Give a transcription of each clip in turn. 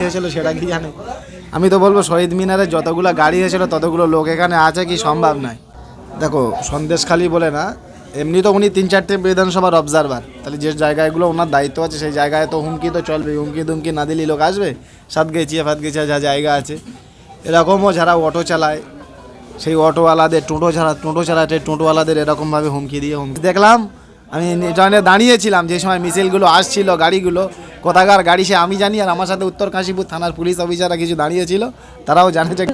হয়েছিল সেটা কি জানে? আমি তো বলব শহীদ মিনারে যতগুলো গাড়ি হয়েছিল, ততগুলো লোক এখানে আছে কি সম্ভব নয়। দেখো সন্দেশখালি বলে না, এমনি তো উনি তিন চারটে বিধানসভার অবজারভার তাহলে যে জায়গাগুলো ওনার দায়িত্ব আছে, সেই জায়গায় তো হুমকি তো চলবে হুমকি দুমকি না দিলেই লোক আসবে? সাত গেছিয়া ফাত গেছিয়া যা জায়গা আছে। এরকমও যারা অটো চালায়, সেই অটোওয়ালাদের টোটো ছাড়া টোটো চালাতে টোটোওয়ালাদের এরকমভাবে হুমকি দিয়ে হুমকি দেখলাম, আমি দাঁড়িয়েছিলাম, যে সময় মিছিলগুলো আসছিল, গাড়িগুলো কোথাকার গাড়ি সে আমি জানি, আর আমার সাথে উত্তর কাশীপুর থানার পুলিশ অফিসাররা কিছু দাঁড়িয়েছিল, তারাও জানে যে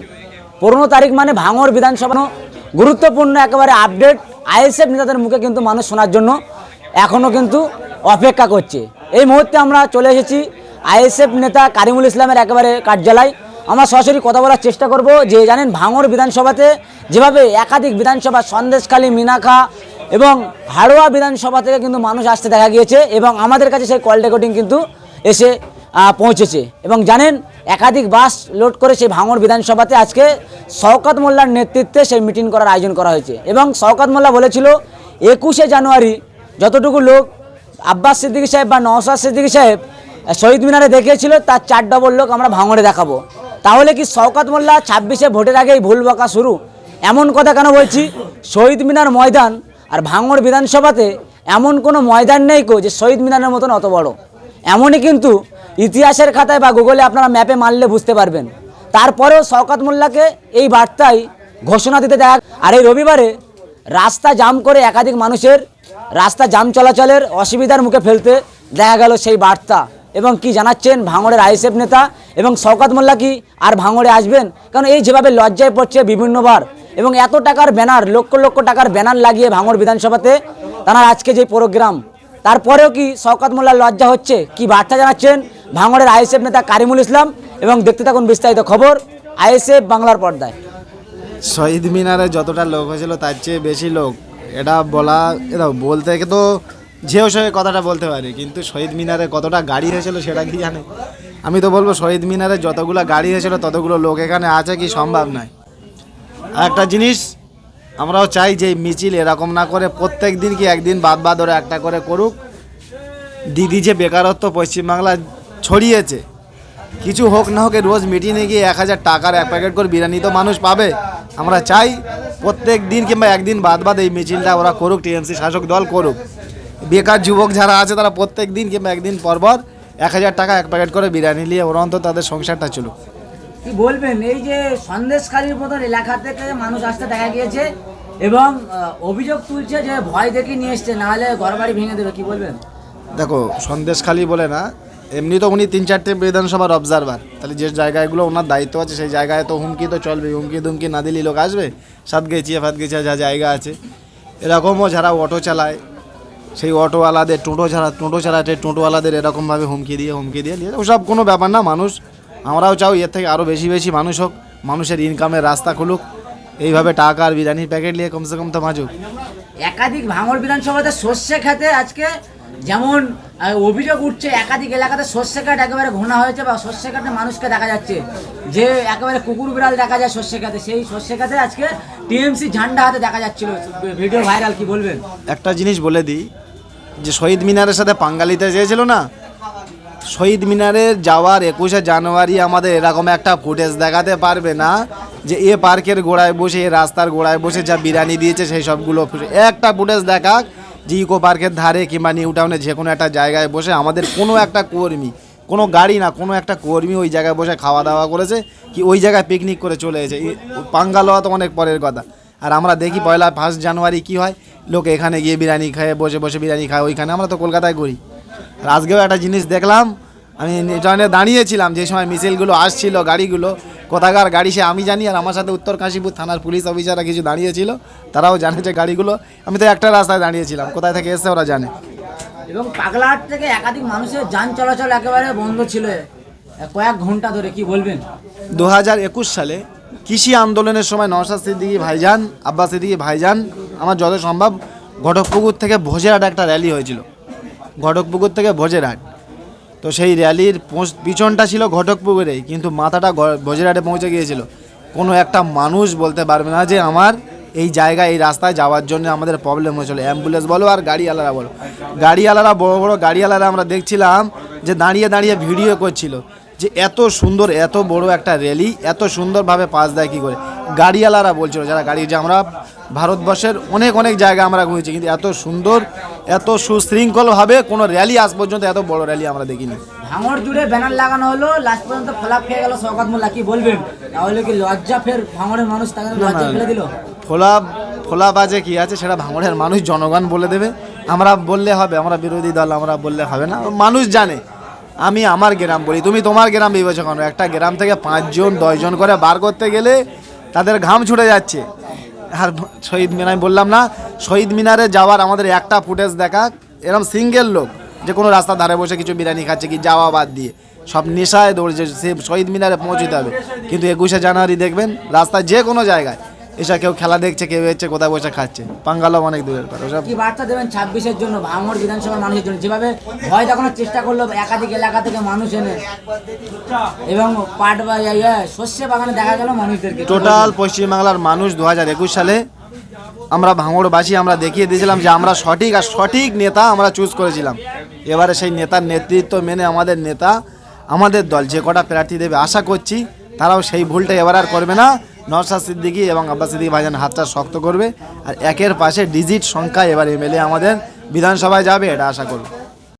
পনেরো তারিখ মানে ভাঙর বিধানসভা। গুরুত্বপূর্ণ একেবারে আপডেট, আইএসএফ নেতাদের মুখে কিন্তু মানুষ শোনার জন্য এখনও কিন্তু অপেক্ষা করছে। এই মুহূর্তে আমরা চলে এসেছি আইএসএফ নেতা কারিমুল ইসলামের একেবারে কার্যালয়। আমরা সরাসরি কথা বলার চেষ্টা করব যে জানেন, ভাঙর বিধানসভাতে যেভাবে একাধিক বিধানসভা সন্দেশখালী, মিনাখা এবং হাড়োয়া বিধানসভা থেকে কিন্তু মানুষ আসতে দেখা গিয়েছে এবং আমাদের কাছে সেই কল রেকর্ডিং কিন্তু এসে পৌঁছেছে। এবং জানেন, একাধিক বাস লোড করে সেই ভাঙড় বিধানসভাতে আজকে শওকত মোল্লার নেতৃত্বে সেই মিটিং করার আয়োজন করা হয়েছে। এবং শওকত মোল্লা বলেছিল, একুশে জানুয়ারি যতটুকু লোক আব্বাস সিদ্দিকী সাহেব বা নওসাদ সিদ্দিকী সাহেব শহীদ মিনারে দেখিয়েছিল, তার চার ডবল লোক আমরা ভাঙড়ে দেখাবো। তাহলে কি শওকত মোল্লা ছাব্বিশে ভোটের আগেই ভুল বকা শুরু? এমন কথা কেন বলছি? শহীদ মিনার ময়দান আর ভাঙড় বিধানসভাতে এমন কোনো ময়দান নেই কো যে শহীদ মিনারের মতন অত বড়। এমনই কিন্তু ইতিহাসের খাতায় বা গুগলে আপনারা ম্যাপে মারলে বুঝতে পারবেন। তারপরেও শওকাত মোল্লাকে এই বার্তায় ঘোষণা দিতে দেখা আর এই রবিবারে রাস্তা জাম করে একাধিক মানুষের রাস্তা জাম চলাচলের অসুবিধার মুখে ফেলতে দেখা গেল সেই বার্তা। এবং কি জানাচ্ছেন ভাঙড়ের আইএসএফ নেতা এবং শওকাত মোল্লা কি আর ভাঙড়ে আসবেন? কারণ এই যেভাবে লজ্জায় পড়ছে বিভিন্নবার এবং এত টাকার ব্যানার, লক্ষ লক্ষ টাকার ব্যানার লাগিয়ে ভাঙড় বিধানসভাতে তারা আজকে যে প্রোগ্রাম তারপরেও কি শওকত মোল্লার লজ্জা হচ্ছে? কি বার্তা জানাচ্ছেন? ভাঙড়ের আইএসএফ নেতা কারিমুল ইসলাম এবং দেখতে থাকুন বিস্তারিত খবর আইএসএফ বাংলার পর্দায়। শহীদ মিনারে যতটা লোক হয়েছিল, তার চেয়ে বেশি লোক। এটা বলা এটা বলতে তো যেও সে কথাটা বলতে পারি, কিন্তু শহীদ মিনারে কতটা গাড়ি হয়েছিল সেটা কি জানে? আমি তো বলব শহীদ মিনারে যতগুলো গাড়ি হয়েছিল, ততগুলো লোক এখানে আছে কি সম্ভব নয়। আর একটা জিনিস, আমরাও চাই যে মিছিল এরকম না করে প্রত্যেক দিন কি একদিন বাদ বাদ ওরা একটা করে করুক। দিদি যে বেকারত্ব পশ্চিমবাংলা ছড়িয়েছে, কিছু হোক না হোক রোজ মিটিংয়ে গিয়ে এক হাজার টাকার এক প্যাকেট করে বিরিয়ানি তো মানুষ পাবে। আমরা চাই প্রত্যেক দিন কিংবা একদিন বাদ বাদ এই মিছিলটা ওরা করুক, টিএমসি শাসক দল করুক। বেকার যুবক যারা আছে তারা প্রত্যেক দিন কিংবা একদিন পর পর এক হাজার টাকা এক প্যাকেট করে বিরিয়ানি নিয়ে ওরা অন্তত তাদের সংসারটা চলুক। কি বলবেন? এই যে সন্দেশখালীর মতন এলাকা থেকে মানুষ আসতে দেখা গিয়েছে এবং অভিযোগ তুলছে যে ভয় দেখে নিয়ে এসছে নাহলে ঘর বাড়ি ভেঙে দেবে কি বলবেন? দেখো সন্দেশখালি বলে না, এমনি তো উনি তিন চারটে বিধানসভার অবজারভার তাহলে যে জায়গাগুলো ওনার দায়িত্ব আছে, সেই জায়গায় তো হুমকি তো চলবে হুমকি দুমকি না দিলেই লোক আসবে? সাত গেছিয়া ফাত গেছিয়া যা জায়গা আছে। এরকমও যারা অটো চালায়, সেই অটোওয়ালাদের টোটো ছাড়া টোটো চালাতে টোটোওয়ালাদের এরকমভাবে হুমকি দিয়ে হুমকি দিয়ে দিয়ে ওসব কোনো ব্যাপার না, মানুষ, আমরাও চাও এর থেকে আরও বেশি বেশি মানুষ হোক, মানুষের ইনকামের রাস্তা খুলুক। এইভাবে টাকা আর বিরিয়ানির প্যাকেট নিয়ে কমসে কম তো মাজুক। একাধিক ভাঙর বিধানসভাতে সর্ষে খেতে আজকে যেমন অভিযোগ উঠছে একাধিক এলাকাতে সর্ষে কাঠ একেবারে ঘোনা হয়েছে বা সর্ষে কাঠে মানুষকে দেখা যাচ্ছে যে একেবারে কুকুর বিড়াল দেখা যায় সর্ষে খাতে সেই সর্ষে খাতে আজকে টিএমসি ঝান্ডা হাতে দেখা যাচ্ছিল। ভিডিও ভাইরাল কি বলবেন? একটা জিনিস বলে দিই যে শহীদ মিনারের সাথে পাঙ্গালিতে চেয়েছিল না শহীদ মিনারে যাওয়ার একুশে জানুয়ারি আমাদের এরকম একটা ফুটেজ দেখাতে পারবে না যে এ পার্কের গোড়ায় বসে, এ রাস্তার গোড়ায় বসে যা বিরিয়ানি দিয়েছে সেই সবগুলো একটা ফুটেজ দেখাক যে ইকো পার্কের ধারে কিংবা নিউ টাউনে যে কোনো একটা জায়গায় বসে আমাদের কোনো একটা কর্মী, কোনো গাড়ি না, কোনো একটা কর্মী ওই জায়গায় বসে খাওয়া দাওয়া করেছে কি ওই জায়গায় পিকনিক করে চলে এসেছে এ- পাঙ্গাল হওয়া তো অনেক পরের কথা। আর আমরা দেখি পয়লা ফার্স্ট জানুয়ারি কি হয়, লোক এখানে গিয়ে বিরিয়ানি খায় বসে বসে বিরিয়ানি খায়, ওইখানে। আমরা তো কলকাতায় আর আজকেও একটা জিনিস দেখলাম আমি ট্রেনে দাঁড়িয়েছিলাম যে সময় মিছিলগুলো আসছিল গাড়িগুলো কোথাকার গাড়ি সে আমি জানি আর আমার সাথে উত্তর কাশীপুর থানার পুলিশ অফিসাররা কিছু দাঁড়িয়েছিল তারাও জানে যে গাড়িগুলো আমি তো একটা রাস্তায় দাঁড়িয়েছিলাম কোথায় থেকে এসে ওরা জানে। এবং পাগলাহাট থেকে একাধিক মানুষের যান চলাচল একেবারে বন্ধ ছিল। কয়েক ঘণ্টা ধরে কি বলবেন? দু হাজার একুশ সালে কৃষি আন্দোলনের সময় নওশাদ সিদ্দিকী ভাইজান আব্বাস সিদ্দিকী ভাইজান আমার যত সম্ভব ঘটকপুকুর থেকে ভোজেরহাট একটা র্যালি হয়েছিল। ঘটকপুকুর থেকে ভোজেরহাট তো সেই র্যালির পিছনটা ছিল ঘটকপুকুরেই, কিন্তু মাথাটা ভোজেরহাটে পৌঁছে গিয়েছিল। কোনো একটা মানুষ বলতে পারবে না যে আমার এই জায়গায়, এই রাস্তায় যাওয়ার জন্য আমাদের প্রবলেম হয়েছিল। অ্যাম্বুলেন্স বলো আর গাড়িওয়ালারা বলো। গাড়িওয়ালারা, বড় বড় গাড়িওয়ালারা আমরা দেখছিলাম যে দাঁড়িয়ে দাঁড়িয়ে ভিডিও করছিল যে এত সুন্দর, এত বড় একটা র্যালি, এত সুন্দরভাবে পাস দেয় কী করে? গাড়িওয়ালারা বলছিল, যারা গাড়ি যে আমরা ভারতবর্ষের অনেক অনেক জায়গা আমরা ঘুরেছি, কিন্তু এত সুন্দর এত সুশৃঙ্খলভাবে কোনো র্যালি আজ পর্যন্ত এত বড় র্যালি আমরা দেখিনি। ভাঙড় জুড়ে ব্যানার লাগানো হলো লাস্ট পর্যন্ত ফলাপ খেয়ে গেল সৌগাত মোল্লা কি বলবেন? তাহলে কি লজ্জা ফের ভাঙড়ের মানুষ তাকে লজ্জা ফেলে দিল? ফোলা ফোলা বাজে কি আছে সেটা ভাঙড়ের মানুষ জনগণ বলে দেবে। আমরা বললে হবে আমরা বিরোধী দল আমরা বললে হবে না। মানুষ জানে। আমি আমার গ্রাম বলি তুমি তোমার গ্রাম বিবেচনা করো। একটা গ্রাম থেকে পাঁচজন দশজন করে বার করতে গেলে তাদের ঘাম ছুটে যাচ্ছে। আর শহীদ মিনার বললাম না, শহীদ মিনারে যাওয়ার আমাদের একটা ফুটেজ দেখা এরকম সিঙ্গেল লোক, যে কোনো রাস্তার ধারে বসে কিছু বিরিয়ানি খাচ্ছে কি, যাওয়া বাদ দিয়ে। সব নেশায় দৌড়ছে, সে শহীদ মিনারে পৌঁছতে হবে। কিন্তু একুশে জানুয়ারি দেখবেন, রাস্তায় যে কোনো জায়গায় এসে কেউ খেলা দেখছে কেউ হচ্ছে কোথায় বসে খাচ্ছে। পাঙ্গালো অনেক দূরের কথা ওসব। কি বার্তা দেবেন ছাব্বিশের জন্য? ভাঙড় বিধানসভার মানুষের জন্য। যেভাবে ভয় দেখানোর চেষ্টা করল একাধিক এলাকা থেকে মানুষ এনে। এবং পাট বা ইয়ে, শস্য বাগানে দেখা গেল মানুষদেরকে। টোটাল পশ্চিমবাংলার মানুষ দু হাজার একুশ সালে আমরা ভাঙড়বাসী আমরা দেখিয়ে দিয়েছিলাম যে আমরা সঠিক আর সঠিক নেতা আমরা চুজ করেছিলাম। এবারে সেই নেতার নেতৃত্ব মেনে আমাদের নেতা আমাদের দল যে কটা প্রার্থী দেবে আশা করছি তারাও সেই ভুলটা এবার আর করবে না। নরসাদ সিদ্দিকি এবং আব্বাস সিদ্দিকি ভাইজান হাতটা শক্ত করবে আর একের পাশে ডিজিট সংখ্যা এবার এমএলএ আমাদের বিধানসভায় যাবে, এটা আশা করব।